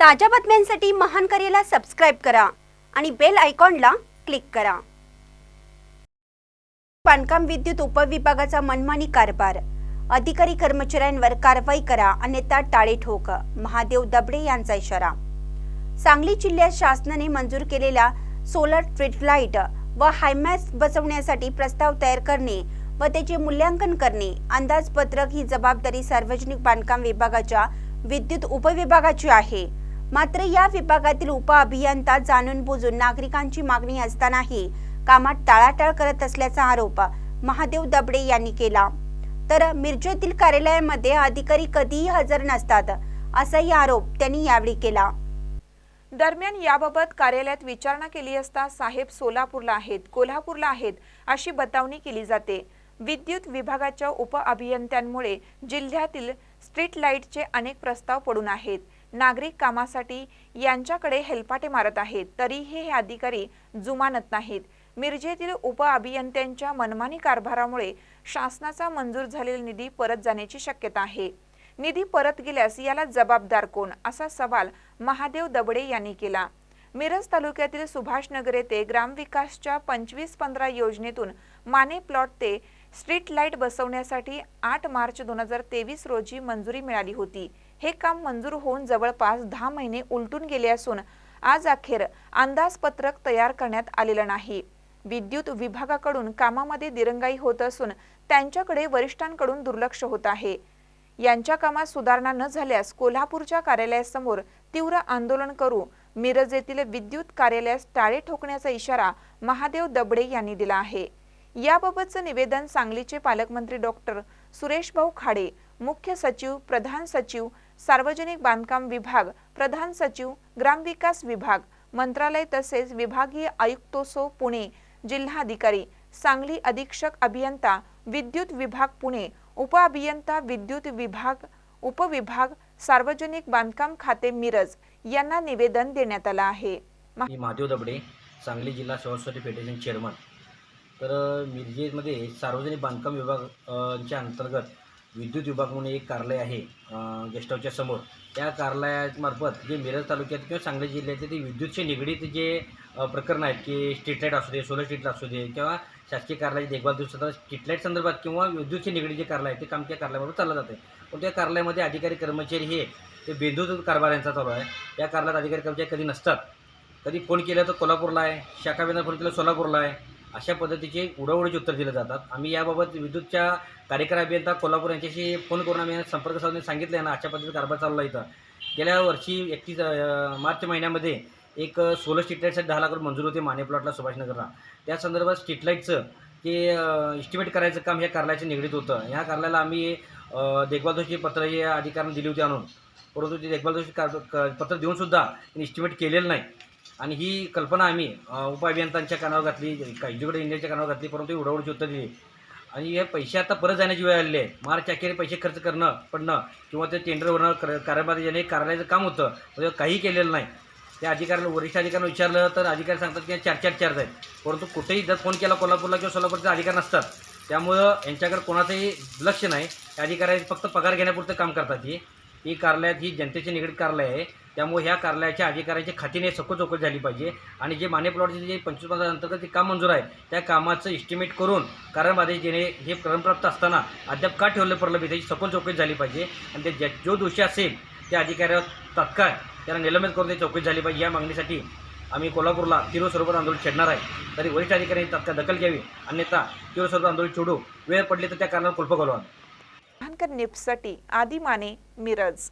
ताज्या बातम्यांसाठी महान करेला सबस्क्राईब करा आणि बेल आयकॉनला क्लिक करा. बांधकाम विद्युत उपविभागाचा मनमानी कारभार. अधिकारी कर्मचाऱ्यांवर कारवाई करा अन्यथा टाळे ठोक महादेव दबडे यांचा इशारा. सांगली जिल्ह्यात शासनाने मंजूर केलेल्या सोलर स्ट्रीट लाइट व हायमॅस बसवण्यासाठी प्रस्ताव तयार करणे व त्याचे मूल्यांकन करणे अंदाजपत्रक ही जबाबदारी सार्वजनिक बांधकाम विभागाच्या विद्युत उपविभागाची आहे. मात्र या विभागातील उप अभियंता जाणून बुजून नागरिकांची मागणी असतानाही कामात टाळाटाळ करत असल्याचा आरोप महादेव दबडे यांनी केला. तर मिरजेतील कार्यालयामध्ये अधिकारी कधीही हजर नसतात असाही आरोप त्यांनी यावेळी केला. दरम्यान याबाबत कार्यालयात विचारणा केली असता साहेब सोलापूरला आहेत कोल्हापूरला आहेत अशी बतावणी केली जाते. विद्युत विभागाच्या उप अभियंत्यांमुळे जिल्ह्यातील स्ट्रीट लाईटचे अनेक प्रस्ताव पडून आहेत. नागरिक कामासाठी यांच्याकडे हेलपाटे मारत आहेत. तरीही हे अधिकारी जुमानत नाहीत. मिरजेतील उप अभियंत्यांच्या मनमानी कारभारामुळे शासनाचा मंजूर झालेला निधी परत जाण्याची शक्यता आहे. निधी परत गेल्यास याला जबाबदार कोण? असा सवाल महादेव दबडे यांनी केला. मिरज तालुक्यातील सुभाषनगर येथे ग्रामविकासच्या पंचवीस पंधरा योजनेतून माने प्लॉट ते स्ट्रीट लाइट बसवण्यासाठी आठ मार्च दोन हजार तेवीस रोजी मंजुरी मिळाली होती. हे काम मंजूर होऊन जवळपास दहा महिने उलटून गेले असून आज अखेर अंदाजपत्रक तयार करण्यात आलेलं नाही. विद्युत विभागाकडून कामामध्ये दिरंगाई होत असून त्यांच्याकडे वरिष्ठांकडून दुर्लक्ष होत आहे. यांच्या कामात सुधारणा न झाल्यास कोल्हापूरच्या कार्यालयासमोर तीव्र आंदोलन करू मिरज येथील विद्युत कार्यालयास टाळे ठोकण्याचा इशारा महादेव दबडे यांनी दिला आहे. याबाबतचं निवेदन सांगलीचे पालकमंत्री डॉक्टर सुरेश भाऊ खाडे मुख्य सचिव प्रधान सचिव सार्वजनिक बांधकाम विभाग प्रधान सचिव ग्रामविकास विभाग मंत्रालय तसेच विभागीय आयुक्तोसो पुणे जिल्हाधिकारी सांगली अधीक्षक अभियंता विद्युत विभाग पुणे उप अभियंता विद्युत विभाग उपविभाग सार्वजनिक बांधकाम खाते मिरज यांना निवेदन देण्यात आलं आहे. मी महादेव दबडे सांगली जिल्हा सेवा फेडरेशन चेअरमन. तर मिरजेमध्ये सार्वजनिक बांधकाम विभागाच्या अंतर्गत विद्युत विभाग म्हणून एक कार्यालय आहे गेस्ट हाऊसच्या समोर. त्या कार्यालयामार्फत जे मिरज तालुक्यात किंवा सांगली जिल्ह्यातील ते विद्युतशी निगडीत जे प्रकरण आहेत की स्ट्रीट लाइट असू दे सोलर स्ट्रीट असू दे किंवा शासकीय कार्यालयाची देखभाल दिवसात स्ट्रीट लाइट संदर्भात किंवा विद्युतशी निगडीत जे कार्यालय आहे ते काम त्या कार्यालयाबरोबर चाललं जाते पण त्या कार्यालयामध्ये अधिकारी कर्मचारी हे ते बेंदूत कारभार यांचा चालू आहे. या कार्यालयात अधिकारी कर्मचारी कधी नसतात. कधी फोन केला तर कोल्हापूरला आहे शाखा वेंद्र फोन केला सोलापूरला आहे. अशा पद्धतीचे उडवडीचे उत्तर दिले जातात. आम्ही याबाबत विद्युतच्या कार्यकारी अभियंता कोल्हापूर यांच्याशी फोन करून आम्ही संपर्क साधून सांगितलं आहे ना अशा पद्धतीचा कारभार चालला इथं. गेल्या वर्षी एकतीस मार्च महिन्यामध्ये एक सोलर स्ट्रीटलाईटसाठी दहा लाख रुपये मंजूर होते माने प्लॉटला सुभाषनगरला. त्या संदर्भात स्ट्रीटलाईटचं ते इस्टिमेट करायचं काम ह्या कार्यालयाच्या निगडीत होतं. ह्या कार्यालयाला आम्ही देखभाल दोषी पत्र हे अधिकाऱ्यांना दिली होती आणून. परंतु ते देखभाल दोषी कार पत्र देऊनसुद्धा त्यांनी इस्टिमेट केलेलं नाही. आणि ही कल्पना आम्ही अ, कानावर घातली काहीजीकडे इंडियाच्या कानावर घातली परंतु उडवडची उत्तर दिली. आणि हे पैसे आता परत जाण्याची वेळ आलेली आहे. मार्च अखेर पैसे खर्च करणं पडणं किंवा ते टेंडर होणं कर कारभार याने कार्यालयाचं काम होतं म्हणजे काही केलेलं नाही. त्या अधिकाऱ्याला वरिष्ठ अधिकाऱ्यांना विचारलं तर अधिकारी सांगतात की चार चार चार्ज आहेत. परंतु कुठेही जर फोन केला कोल्हापूरला किंवा सोलापूरचे अधिकार नसतात. त्यामुळं यांच्याकडे कोणाचंही लक्ष नाही. त्या अधिकारी फक्त पगार घेण्यापुरतं काम करतात ही. ही कार्यालयात ही जनतेची निगडीत कार्यालय आहे. त्यामुळे ह्या कार्यालयाच्या अधिकाऱ्यांची खातीने सखोल चौकशी झाली पाहिजे. आणि जे माने प्लॉटचे जे पंचवीस पंधरा अंतर्गत जे काम मंजूर आहे त्या कामाचं इस्टिमेट करून कारण जेणे हे क्रमप्राप्त असताना अद्याप का ठेवलं पडलं पाहिजे त्याची सखोल चौकशी झाली पाहिजे. आणि ते ज्या- जो दोषी असेल त्या अधिकाऱ्यावर तात्काळ त्याला निलंबित करून ते चौकशी झाली पाहिजे. या मागणीसाठी आम्ही कोल्हापूरला तीव्र स्वरूपात आंदोलन छेडणार आहे. तरी वरिष्ठ अधिकाऱ्यांनी तात्काळ दखल घ्यावी. अन्यथा तीव्र स्वरूपात आंदोलन छोडू. वेळ पडली तर त्या कारणावर कुल्प घालू भानकर निप्ससाठी आदी माने मिरज.